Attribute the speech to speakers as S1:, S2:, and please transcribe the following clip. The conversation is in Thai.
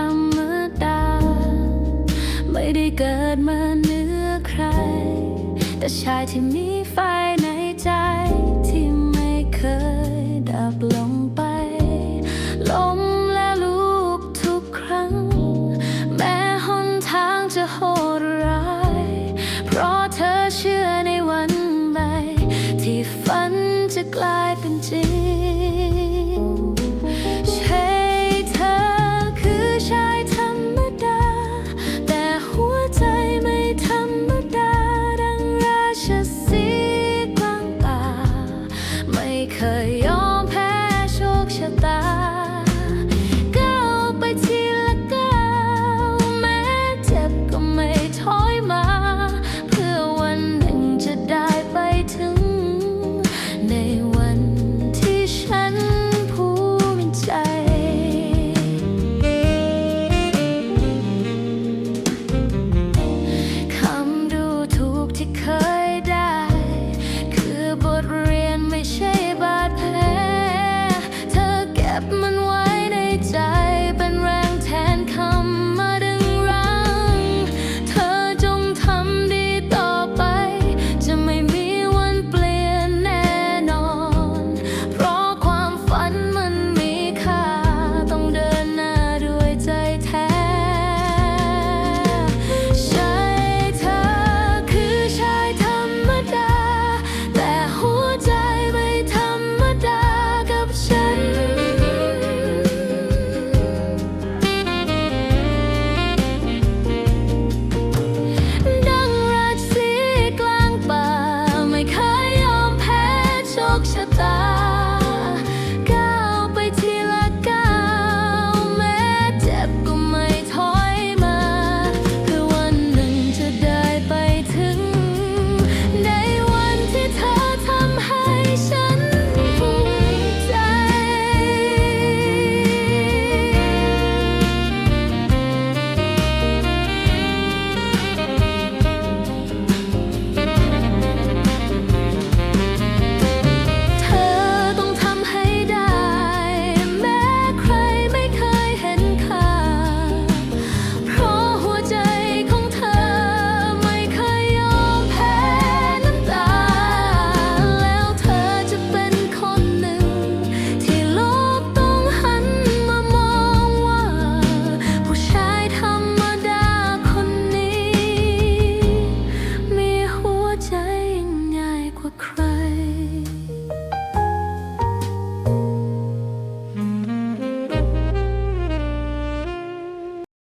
S1: รรมดา ไม่ได้เกิดมาเนื้อใคร แต่ชายที่มีไฟในใจ ที่ไม่เคยดับลงไป ลมและลูกทุกครั้ง แม้หนทางจะโหดร้าย เพราะเธอเชื่อในวันใดที่ฝันจะกลายเป็นจริง 可以。time.